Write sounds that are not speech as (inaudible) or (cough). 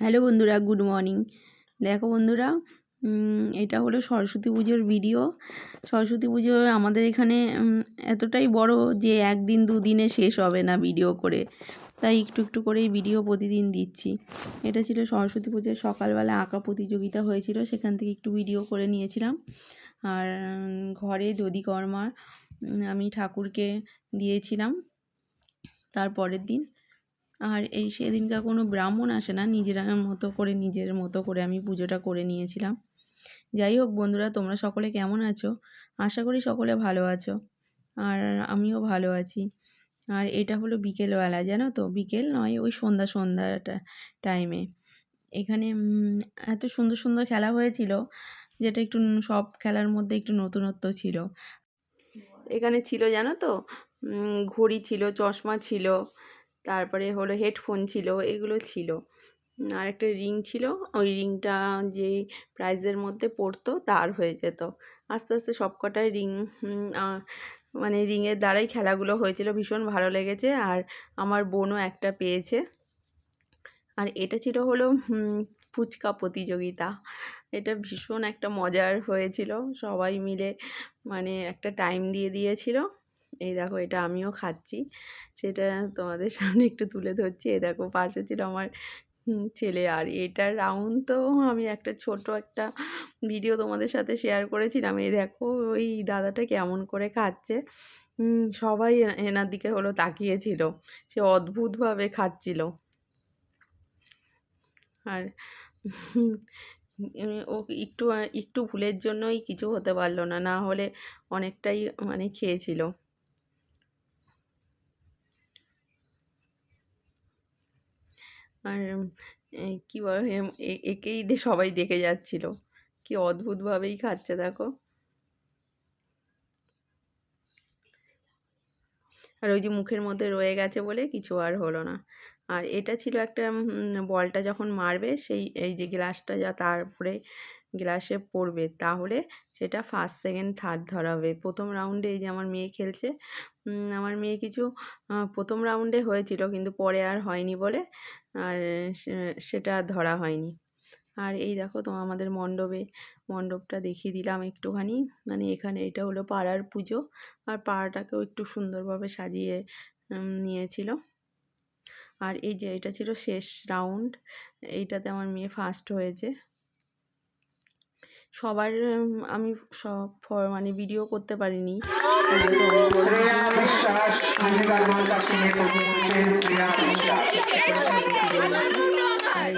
Hello বন্ধুরা good morning. দেখো বন্ধুরা এটা হলো সরস্বতী পুজোর ভিডিও। সরস্বতী পুজো আমাদের এখানে এতটাই বড় যে একদিন দুদিনে শেষ হবে না ভিডিও করে। তাই একটু একটু করেই ভিডিও প্রতিদিন দিচ্ছি। এটা ছিল সরস্বতী পুজোর সকালবেলা আঁকা প্রতিযোগিতা হয়েছিল সেখান থেকে একটু ভিডিও করে নিয়েছিলাম। আর ঘরে দধিকর্মা উম, আমি ঠাকুরকে দিয়েছিলাম। তার পরের দিন আর এই সেদিনকার কোনো ব্রাহ্মণ আসে না, নিজের মতো করে, নিজের মতো করে আমি পুজোটা করে নিয়েছিলাম। যাই হোক বন্ধুরা, তোমরা সকলে কেমন আছো? আশা করি সকলে ভালো আছো। আর আমিও ভালো আছি। আর এটা হলো বিকেলবেলা, জানো তো? বিকেল নয়, ওই সন্ধ্যা সন্ধ্যাটা টাইমে এখানে এত সুন্দর সুন্দর খেলা হয়েছিল, যেটা একটু সব খেলার মধ্যে একটু নতুনত্ব ছিল। এখানে ছিল, জানো তো? ঘড়ি ছিল, চশমা ছিল তারপরে হলো হেডফোন ছিল, এগুলো ছিল। আর একটা রিং ছিল, ওই রিংটা যে প্রাইজের মধ্যে পড়তো তার হয়ে যেত। আস্তে আস্তে সব কটাই রিং মানে রিংয়ের দ্বারাই খেলাগুলো হয়েছিল, ভীষণ ভালো লেগেছে। আর আমার বোনও একটা পেয়েছে। আর এটা ছিল হলো ফুচকা প্রতিযোগিতা। এটা ভীষণ একটা মজার হয়েছিল। সবাই মিলে মানে একটা টাইম দিয়ে দিয়েছিল। এই দেখো এটা আমিও খাচ্ছি। সেটা তোমাদের (laughs) সামনে একটু তুলে ধরছি। এই দেখো, পাশে ছিল আমার ছেলে। আর এটার রাউন্ড তো আমি একটা ছোট একটা ভিডিও তোমাদের সাথে শেয়ার করেছিলাম। এই দেখো, ওই দাদাটা কেমন করে খাচ্ছে। সবাই এনার দিকে হলো তাকিয়েছিল। সে অদ্ভুতভাবে খাচ্ছিল। আর ও একটু একটু ভুলের জন্যই কিছু হতে পারল না। না হলে অনেকটাই মানে খেয়েছিল। আর কী বল একেই সবাই দেখে যাচ্ছিল। কি অদ্ভুতভাবেই খাচ্ছে, দেখো। আর ওই যে মুখের মধ্যে রয়ে গেছে বলে কিছু আর হলো না। আর এটা ছিল একটা বলটা যখন মারবে, সেই, এই যে গ্লাসটা যা তারপরে গ্লাসে পড়বে, তাহলে সেটা ফার্স্ট সেকেন্ড থার্ড ধরা হবে। প্রথম রাউন্ডে এই যে আমার মেয়ে খেলছে আমার মেয়ে কিছু প্রথম রাউন্ডে হয়েছিল, কিন্তু পরে আর হয়নি বলে, আর সেটা ধরা হয়নি। আর এই দেখো তো আমাদের মণ্ডপে, মণ্ডপটা দেখিয়ে দিলাম একটুখানি। মানে এখানে এটা হলো পাড়ার পুজো, আর পাড়াটাকেও একটু সুন্দরভাবে সাজিয়ে নিয়েছিল। আর এই যে এটা ছিল শেষ রাউন্ড এইটাতে আমার মেয়ে ফার্স্ট হয়েছে। সবার আমি সব মানে ভিডিও করতে পারিনি। আর